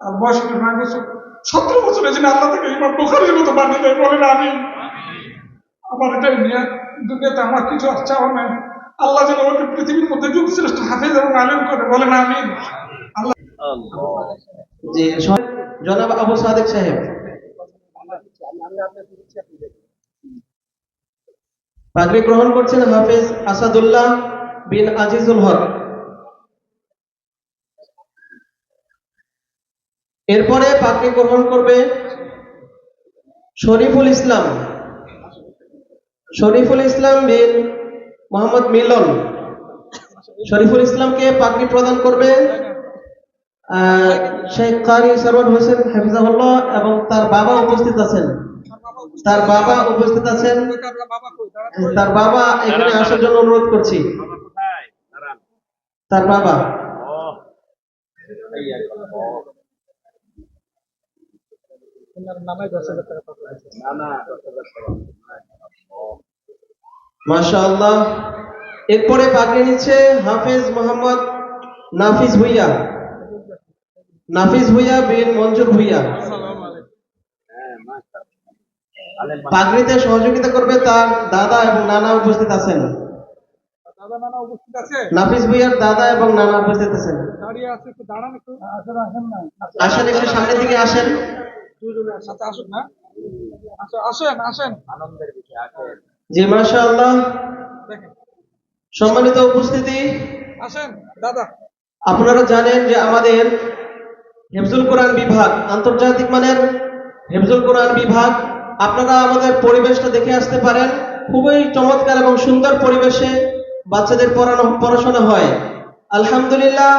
আর বয়স নয় বছর সতেরো আল্লাহ থেকে ইমাম বুখারির মতো বানিয়ে দেয়, বলেন আমি আমার এটা নিয়ে দুনিয়াতে আমার কিছু চাওয়া নাই। আল্লাহ যেন আমাকে পৃথিবীর মধ্যে যুগ শ্রেষ্ঠ হাফেজ এবং আলেম করে, বলেন আমি আল্লাহ জনাব আবু সাদেক সাহেব। পাগড়ি গ্রহণ করছেন হাফেজ আসাদুল্লাহ বিন আজিজুল হক। এরপরে পাগড়ি গ্রহণ করবে শরীফুল ইসলাম। শরীফুল ইসলাম বিন মোহাম্মদ মিলন। শরীফুল ইসলামকে পাগড়ি প্রদান করবে শেখ কারি সরওয়ার হোসেন হাফিজাহুল্লাহ এবং তার বাবা উপস্থিত আছেন। তার বাবা উপস্থিত আছেন। তার বাবা এখানে আসার জন্য অনুরোধ করছি। তার বাবা। মাশাআল্লাহ। এরপরে পাগড়ি নিচ্ছে হাফেজ মোহাম্মদ নাফিস ভুইয়া। নাফিস ভুইয়া বিন মঞ্জুর ভুইয়া। পাগড়িতে সহযোগিতা করবে তার দাদা এবং নানা উপস্থিত আছেন। দাদা নানা নাফিস ভুইয়ার দাদা এবং নানা উপস্থিত আছেন। আছে দাঁড়ান একটু। আসেন আসেন আসেন একটু সামনের দিকে আসেন। আচ্ছা আসুন না। আসেন আসেন। জি মাশাআল্লাহ। দেখেন। সম্মানিত উপস্থিতি। আসেন দাদা। আপনারা জানেন যে আমাদের হেফজুল কোরআন বিভাগ আন্তর্জাতিক মানের হেফজুল কোরআন বিভাগ আপনারা আমাদের পরিবেশটা দেখে আসতে পারেন। খুবই চমৎকার এবং সুন্দর পরিবেশে বাচ্চাদের পড়ানো পড়াশোনা হয়। আলহামদুলিল্লাহ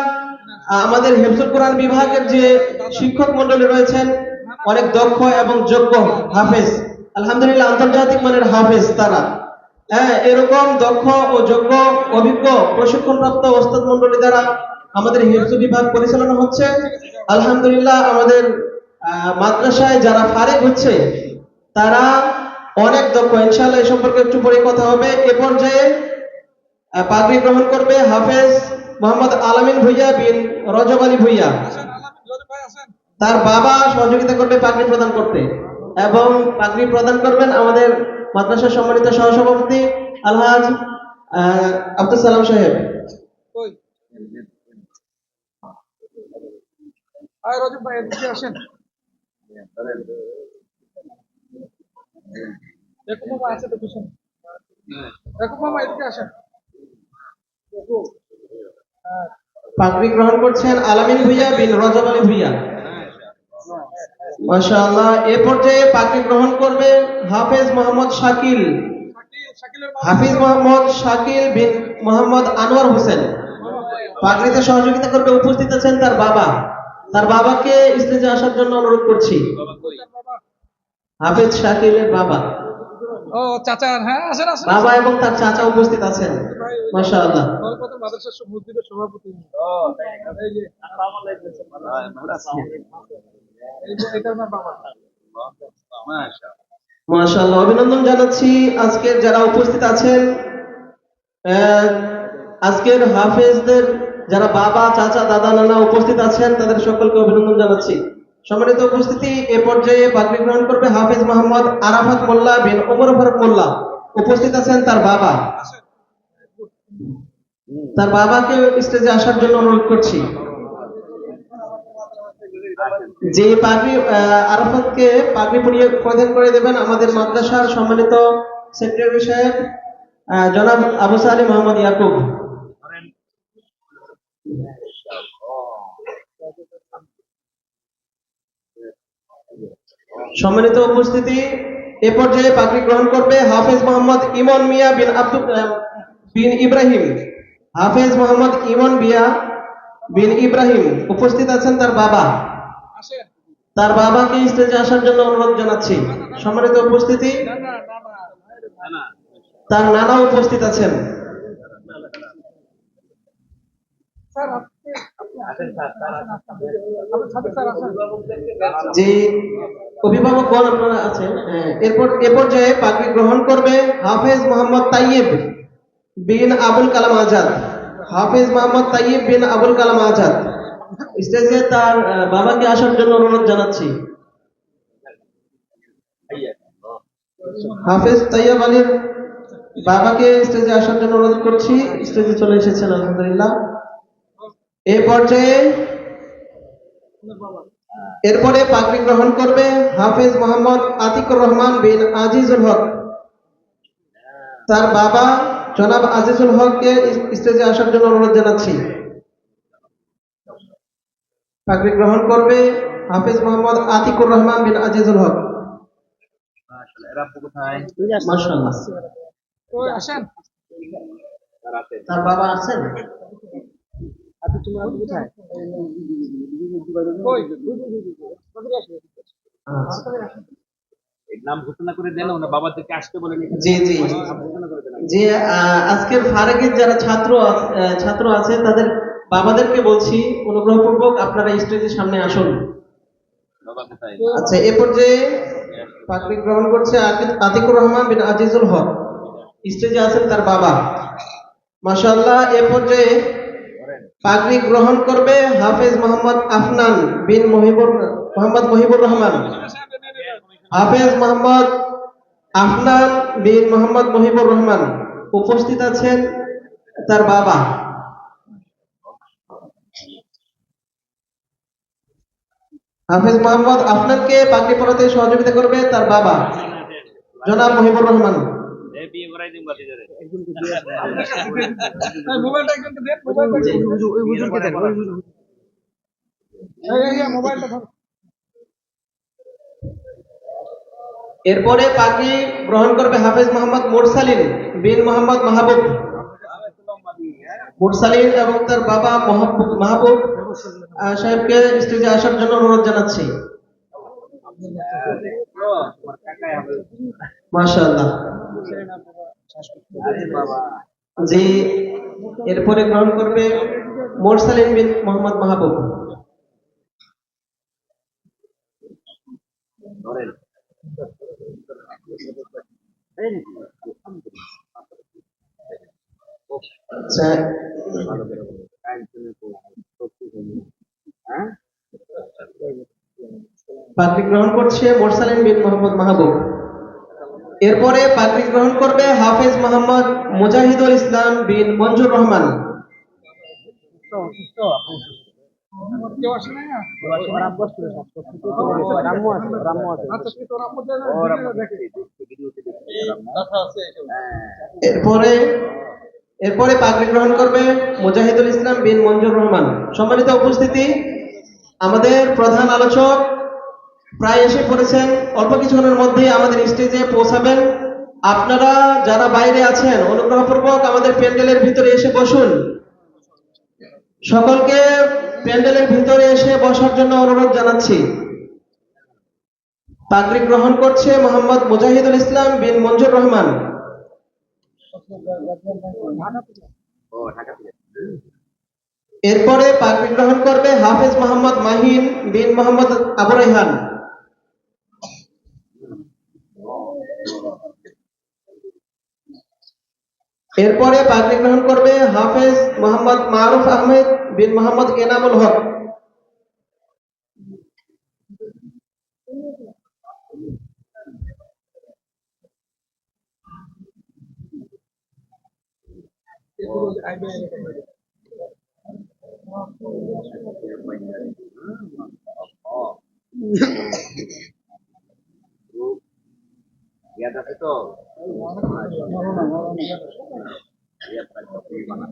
আমাদের হেফজুল কোরআন বিভাগের যে শিক্ষক মন্ডলী রয়েছেন অনেক দক্ষ এবং যোগ্য হাফেজ। আলহামদুলিল্লাহ, আন্তর্জাতিক মানের হাফেজ তারা। হ্যাঁ এরকম দক্ষ ও যোগ্য, অভিজ্ঞ, প্রশিক্ষণপ্রাপ্ত ওস্তাদ মন্ডলী দ্বারা আমাদের হিফজ বিভাগ পরিচালনা হচ্ছে। আলহামদুলিল্লাহ, আমাদের মাদ্রাসায় যারা ফারেক হচ্ছে, তারা অনেক দক্ষ। ইনশাআল্লাহ এই সম্পর্কে একটু পরে কথা হবে। এ পর্যায়ে পাগড়ি গ্রহণ করবে হাফেজ মোহাম্মদ আলামিন ভুইয়া বিন রজব আলী ভুইয়া। তার বাবা সহযোগিতা করবে পাগড়ি প্রদান করতে। এবং পাগড়ি প্রদান করবেন আমাদের মাদ্রাসার সম্মানিত সহসভাপতি আলহাজ আব্দুল সালাম সাহেব। পাগড়ি গ্রহণ করছেন আলামিন ভুইয়া বিন রজব আলী ভুইয়া। মাশাআল্লাহ এ পর্যায়ে পাগড়ি গ্রহণ করবে হাফেজ মোহাম্মদ শাকিল। হাফিজ মোহাম্মদ শাকিল বিন মোহাম্মদ আনোয়ার হোসেন। পাগড়িতে সহযোগিতা করবে উপস্থিত আছেন তার বাবা। তার বাবাকে স্টেজে আসার জন্য অনুরোধ করছি। বাবা হাফিজ শাকিলের বাবা। ও চাচা হ্যাঁ আসেন আসেন। বাবা এবং তার চাচা উপস্থিত আছেন। মাশাআল্লাহ। মসজিদের সভাপতি এই যে মাশাআল্লাহ, অভিনন্দন জানাচ্ছি। আজকের যারা উপস্থিত আছেন আজকের হাফেজদের যারা বাবা, চাচা, দাদা, নানা উপস্থিত আছেন, তাদের সকলকে অভিনন্দন জানাচ্ছি। সম্মানিত উপস্থিতি, এ পর্যায়ে পাগড়ি গ্রহণ করবে হাফেজ মোহাম্মদ আরাফাত মোল্লা বিন ওমর ফারুক মোল্লা। উপস্থিত আছেন তার বাবা। তার বাবাকে স্টেজে আসার জন্য অনুরোধ করছি। যে পাগড়ি আরাফাতকে পাগড়ি পরিয়ে প্রদান করে দেবেন আমাদের মাদ্রাসার সম্মানিত সেক্রেটারি সাহেব জনাব আবু সালি মোহাম্মদ ইয়াকুব। সম্মানিত উপস্থিতি, এ পর্যায়ে পাগড়ি গ্রহণ করবে হাফেজ মোহাম্মদ ইমন মিয়া বিন আব্দুল বিন ইব্রাহিম। হাফেজ মোহাম্মদ ইমন মিয়া বিন ইব্রাহিম উপস্থিত আছেন তার বাবা। তার বাবাকে স্টেজে আসার জন্য অনুরোধ জানাচ্ছি। সম্মানিত উপস্থিতি তার নানা উপস্থিত আছেন। যে অভিভাবকগণ আপনারা আছেন। হ্যাঁ, এরপর এ পর্যায়ে পাগড়ি গ্রহণ করবে হাফেজ মোহাম্মদ তাইয়েব বিন আবুল কালাম আজাদ। হাফেজ মোহাম্মদ তাইয়েব বিন আবুল কালাম আজাদ। স্টেজে তার বাবাকে আসার জন্য অনুরোধ জানাচ্ছি। হাফেজ তাইয়াব আলীর বাবাকে স্টেজে আসার জন্য অনুরোধ করছি। স্টেজে চলে এসেছেন, আলহামদুলিল্লাহ। এই পর্যায়ে এরপরে পাগড়ি গ্রহণ করবে হাফেজ মোহাম্মদ আতিকুর রহমান বিন আজিজুল হক। তার বাবা জনাব আজিজুল হককে স্টেজে আসার জন্য অনুরোধ জানাচ্ছি। পাগড়ি গ্রহণ করবে হাফেজ মোহাম্মদ আতিকুর রহমান বিন আজিজুল হক। মাশাআল্লাহ ওই আসেন। তার বাবা আছেন? আচ্ছা। নাম ঘোষণা করে দেন ওনার বাবাদেরকে আসতে জি জি। যে আজকের ফারাকের যারা ছাত্র আছ- ছাত্র আছে তাদের বাবাদেরকে বলছি, অনুগ্রহপূর্বক আপনারা স্টেজের সামনে আসুন। আচ্ছা এ পর্যায়ে পাগড়ি গ্রহণ করছে আতিকুর রহমান বিন আজিজুল হক। স্টেজে আছেন তার বাবা। মাশাআল্লাহ, এ পর্যায়ে পাগড়ি গ্রহণ করবে হাফেজ মোহাম্মদ আফনান বিন মহিবুর, মোহাম্মদ মহিবুর রহমান। হাফেজ মোহাম্মদ আফনান বিন মোহাম্মদ মহিবুর রহমান। উপস্থিত আছেন তার বাবা। হাফেজ মোহাম্মদ আফনানকে পাগড়ি পরাতে সহযোগিতা করবে তার বাবা। জনাব মহিবুর রহমান। এরপরে পাগড়ি গ্রহণ করবে হাফেজ মোহাম্মদ মুরসালিন বিন মোহাম্মদ মাহবুব। মুরসালিন এবং তার বাবা মাহবুব। সাহেবকে স্টেজে আসার জন্য অনুরোধ জানাচ্ছি। মাশাআল্লাহ। জি, এরপরে গ্রহণ করবে মুরসালিন বিন মোহাম্মদ মাহবুব? আচ্ছা। পাগড়ি গ্রহণ করছে মোরসালিন বিন মোহাম্মদ মাহবুব। এরপরে পাগড়ি গ্রহণ করবে হাফেজ মোহাম্মদ মুজাহিদুল ইসলাম বিন মঞ্জুর রহমান। এরপরে এরপরে পাগড়ি গ্রহণ করবে মুজাহিদুল ইসলাম বিন মঞ্জুর রহমান। সম্মানিত উপস্থিতি আমাদের প্রধান আলোচক প্রায় এসে পড়েছেন। অল্প কিছুক্ষণের মধ্যেই আমাদের স্টেজে পৌঁছাবেন। আপনারা যারা বাইরে আছেন, অনুগ্রহপূর্বক আমাদের প্যান্ডেলের ভিতরে এসে বসুন। সকলকে প্যান্ডেলের ভিতরে এসে বসার জন্য অনুরোধ জানাচ্ছি। পাগড়ি গ্রহণ করছে মোহাম্মদ মুজাহিদুল ইসলাম বিন মঞ্জুর রহমান। ঢাকা এরপরে পাগড়ি গ্রহণ করবে হাফেজ মোহাম্মদ মাহিন বিন মোহাম্মদ আবু রাইহান এরপরে পাগড়ি গ্রহণ করবে হাফেজ মোহাম্মদ মারুফ আহমেদ বিন মোহাম্মদ এনামুল হক। ইয়াদ আছে তো ইয়াদ রাখো, তুমি বানাও।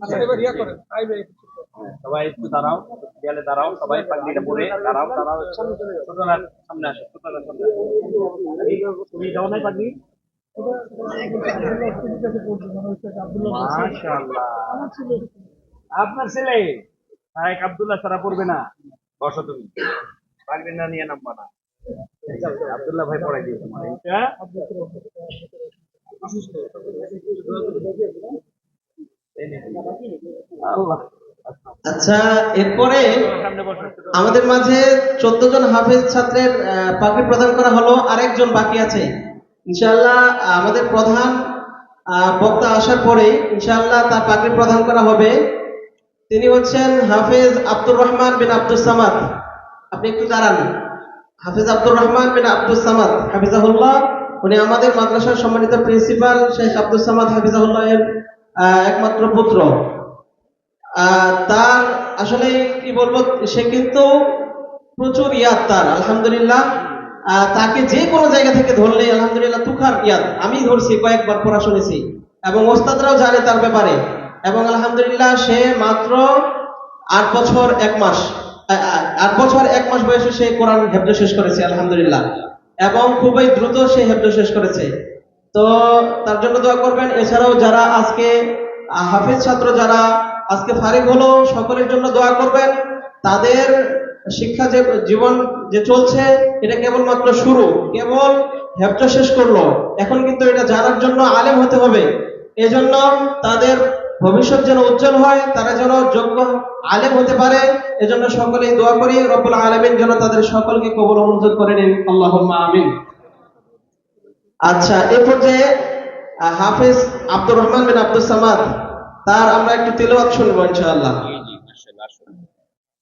আচ্ছা, এবার ইয়া করেন, আইবে। হ্যাঁ, সবাই একটু দাঁড়াও দেয়ালে দাঁড়াও সবাই পাগড়িটা পরে দাঁড়াও দাঁড়াও ছোটরা সামনে আসো ছোটরা সামনে আসো এই, তুমি যাও নাই পাগড়ি মাশাআল্লাহ আপনার ছেলে? শাহেক আব্দুল্লাহ সারা পড়বে না? বসো তুমি। পাগড়ি না নিয়ে নামবা না। আব্দুল্লাহ ভাই পড়াই দিয়েছে তোমার এটা আল্লাহ। আচ্ছা এরপরে আমাদের মাঝে চোদ্দ জন হাফেজ ছাত্রের আহ, পাগড়ি প্রদান করা হলো। আরেকজন বাকি আছে। ইনশাআল্লাহ আমাদের প্রধান বক্তা আসার পরেই ইনশাআল্লাহ তার পাগড়ি প্রদান করা হবে। তিনি হচ্ছেন হাফেজ আব্দুর রহমান বিন আব্দুল সামাদ। আপনি একটু দাঁড়ান। হাফেজ আব্দুর রহমান বিন আব্দুল সামাদ, হাফিজাহুল্লাহ, উনি আমাদের মাদ্রাসার সম্মানিত প্রিন্সিপাল শেখ আব্দুল সামাদ হাফিজাহুল্লাহ এর একমাত্র পুত্র। তার আসলে কি বলব, সে কিন্তু প্রচুর ইয়াদ তার, আলহামদুলিল্লাহ। তাকে যে কোনো জায়গা থেকে ধরলে, আলহামদুলিল্লাহ, তুখার ইয়াদ। আমি ধরছি, কয়েকবার পড়া শুনেছি। এবং ওস্তাদরাও জানে তার ব্যাপারে। এবং আলহামদুলিল্লাহ, সে মাত্র আট বছর এক মাস আট বছর এক মাস বয়সে সে কোরআন হেফজ শেষ করেছে, আলহামদুলিল্লাহ। এবং খুবই দ্রুত সে হেফজ শেষ করেছে। তো তার জন্য দোয়া করবেন। এছাড়াও যারা আজকে হাফেজ ছাত্র যারা আজকে ফারিক হলো, সকলের জন্য দোয়া করবেন। তাদের শিক্ষা যে জীবন যে চলছে, এটা কেবলমাত্র শুরু। কেবল হেফজ শেষ করল। এখন কিন্তু এটা জানার জন্য আলেম হতে হবে। এজন্য তাদের ভবিষ্যৎ যেন উজ্জ্বল হয়, তারা যেন যোগ্য আলেম হতে পারে। এজন্য সকলেই দোয়া করি, রব্বুল আলমিন যেন তাদের সকলকে কবল মঞ্জুর করে নিন। আল্লাহ আমিন। আচ্ছা এ পর্যায়ে হাফেজ আব্দুর রহমান বিন আব্দুল সামাদ, তার আমরা একটু তেলাওয়াত শুনব ইনশাআল্লাহ।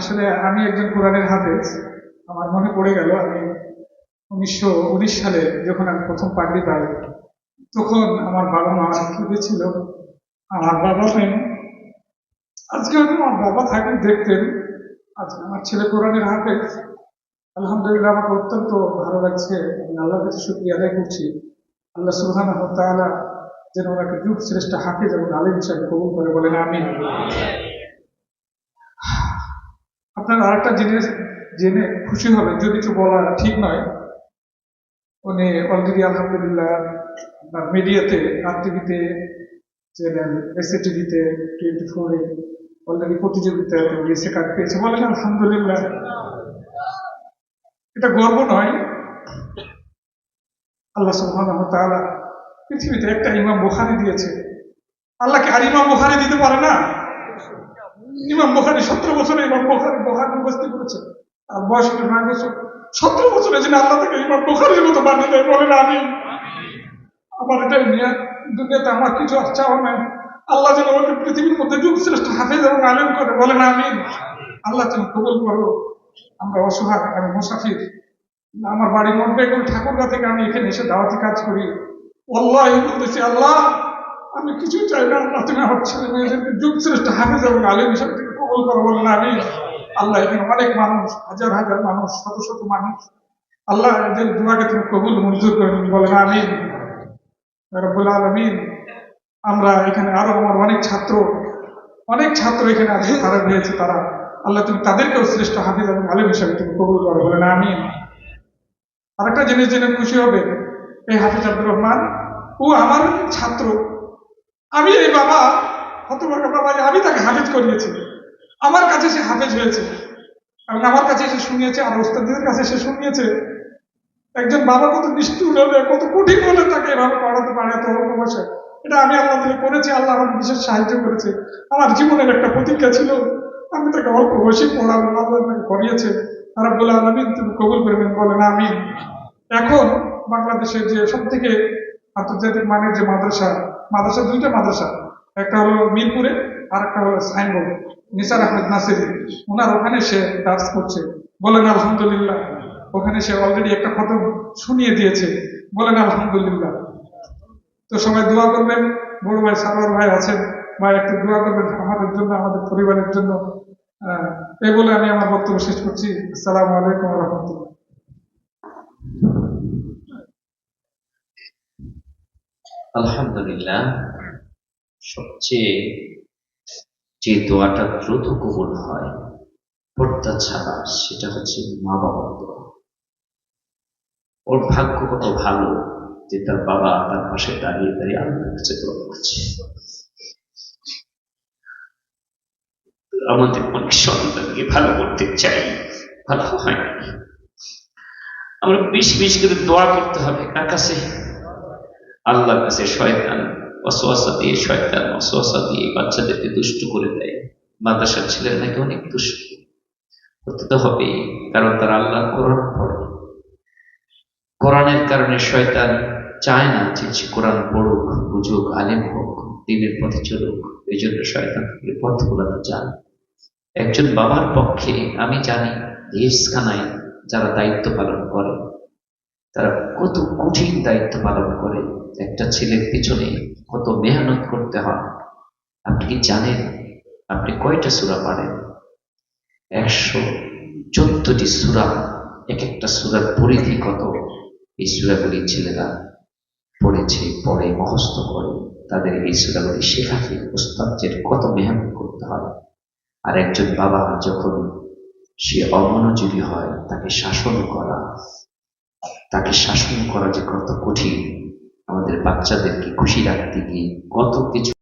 আসলে আমি একজন কোরআনের হাফেজ। আমার মনে পড়ে গেল আমি উনিশশো উনিশ সালে যখন আমি প্রথম পাগড়ি পাই, তখন আমার বাবা মা কি ছিল, আমার বাবা নেই আজকে হয়তো আমার বাবা থাকেন, দেখতেন। আজকে আমার ছেলে কোরআনের হাফেজ। আলহামদুলিল্লাহ আমাকে অত্যন্ত ভালো লাগছে। আমি আল্লাহর কাছে শুক্রিয়া আদায় করছি। আল্লাহ সুবহান তাআলা যেন ওনাকে যুগ শ্রেষ্ঠ হাফিজ এবং আলিম হিসাবে কবুল করে বলেন আমি আপনারা আরেকটা জিনিস জেনে খুশি হবে, যদি কিছু বলা ঠিক নয়, উনি অলরেডি আলহামদুলিল্লাহ আপনার মিডিয়াতে আর টিভিতে চ্যানেল এসএ টিভিতে টোয়েন্টি ফোরে অলরেডি প্রতিযোগিতায় উনি সেকান্ড পেয়েছে। বলেন, আলহামদুলিল্লাহ। এটা গর্ব নয়। আল্লাহ সুবহানাহু তাআলা পৃথিবীতে একটা ইমাম বুখারী দিয়েছে। আল্লাহকে আর ইমাম বুখারী দিতে পারে না। ইমাম বুখারী সতেরো বছরে ইমাম বুখারী বুখারী মুখস্থ করেছে আর বয়স নয় বছর সতেরো বছরে যিনি আল্লাহ থেকে ইমাম বুখারীর মতো বানিয়ে দেয় বলেন আমি আমার এটাই নিয়ে দুনিয়াতে আমার কিছু আর চাওয়া নাই। আল্লাহ যেন ওকে পৃথিবীর মধ্যে যুগ শ্রেষ্ঠ হাফেজ এবং আলেম করে, বলেন আমি আল্লাহ যেন কবুল করো। আমরা অসহায় আমি মুসাফির আমার বাড়ি মন্ডেগুল ঠাকুরগা থেকে আমি এখানে এসে দাওয়াতি কাজ করি। আল্লাহ বলতেছি, আল্লাহ আমি কিছু চাই না, আল্লাহ তুমি আমার ছেলে মেয়েদেরকে যুগ শ্রেষ্ঠ হাফেজ এবং আলিম হিসাবে থেকে কবল করো বলেন আমি আল্লাহ এখানে অনেক মানুষ, হাজার হাজার মানুষ, শত শত মানুষ। আল্লাহ এদের দুয়াকে তুমি কবুল মঞ্জুর করে বলেন আমি রব্বুল আলমিন। আমরা এখানে আরও আমার অনেক ছাত্র অনেক ছাত্র এখানে আজকে তারা হয়েছে তারা। আল্লাহ তুমি তাদেরকেও শ্রেষ্ঠ হাফিজ এবং আলিম হিসাবে তুমি কবুল করো বলেন আমি আরেকটা জিনিস জেনে খুশি হবে, এই হাফিজ আব্দুর রহমান, ও আমার ছাত্র আমি এই বাবা, হতভাগা বাবা আমি তাকে হাফিজ করিয়েছি। আমার কাছে সে হাফেজ হয়েছে। এবং আমার কাছে এসে শুনিয়েছে, আর ওস্তাদের কাছে সে শুনিয়েছে। একজন বাবা কত নিষ্ঠুর হলে, কত কঠিন হলে তাকে এভাবে পড়াতে পারে, এত অল্প বয়সে এটা আমি আল্লাহ দিলে করেছি, আল্লাহ আমাকে বিশেষ সাহায্য করেছে। আমার জীবনের একটা প্রতিজ্ঞা ছিল, আমি তাকে অল্প বয়সে পড়াবো, আল্লাহ তাকে করিয়েছে। তারা বলে আলমিন তুমি কবুল করবেন বলেন আমি এখন বাংলাদেশের যে সব থেকে আন্তর্জাতিক মানের যে মাদ্রাসা মাদ্রাসা দুইটা মাদ্রাসা। একটা হলো মিরপুরে আর একটা হলো সাইনবোর্ড। নিসার আহমেদ নাসিরি ওনার ওখানে সে ডান্স করছে। বলেন, আলহামদুলিল্লাহ। ওখানে সে অলরেডি একটা ফটো শুনিয়ে দিয়েছে। বলেন, আলহামদুলিল্লাহ। তো সবাই দোয়া করবেন। বড় ভাই, সারোয়ার ভাই আছেন। ভাই, একটু দোয়া করবেন আমাদের জন্য, আমাদের পরিবারের জন্য। এই বলে আমি আমার বক্তব্য শেষ করছি। আসসালামু আলাইকুম রহমতুল্লাহ। আলহামদুলিল্লাহ, সবচেয়ে যে দোয়াটা দ্রুত কবুল হয়, পর্দা ছাড়া, সেটা হচ্ছে মা বাবার দোয়া। ওর ভাগ্য কত ভালো যে তার বাবা তার পাশে দাঁড়িয়ে দাঁড়িয়ে আল্লাহর কাছে দোয়া করছে। আমাদের অনেক সন্তানকে ভালো করতে চাই, ভালো হয়। আমরা বেশি বেশি করে দোয়া করতে হবে কার কাছে? আল্লাহর কাছে শয়তান অসোয়াশা দিয়ে শয়তান অসোয়াশা দিয়ে বাচ্চাদেরকে দুষ্ট করে দেয়। মাদ্রাসার ছেলের নাকি অনেক দুষ্ট। হতে তো হবে কারণ তারা আল্লাহ কোরআন পড়ে। কোরআনের কারণে শয়তান চায় না যে কোরআন পড়ুক, বুঝুক, আলেম হোক, দিনের পথে চলুক, এই জন্য শয়তান পথ গুলাতে চান একজন বাবার পক্ষে, আমি জানি দেশখানায় যারা দায়িত্ব পালন করে, তারা কত কঠিন দায়িত্ব পালন করে একটা ছেলের পিছনে কত মেহনত করতে হয়। আপনি কি জানেন? আপনি কয়টা সুরা পারেন? একশো চোদ্দটি সুরা এক একটা সুরার পরিধি কত? এই সুরাগুলি ছেলেরা পড়েছে, পড়ে, মুখস্থ করে। তাদের এই সুরাগুলি শেখাতে ওস্তাদের কত মেহনত করতে হয়? আর একজন বাবা যখন সে অমনোযোগী হয়, তাকে শাসন করা তাকে শাসন করা যে কত কঠিন আমাদের বাচ্চাদেরকে খুশি রাখতে গিয়ে কত কিছু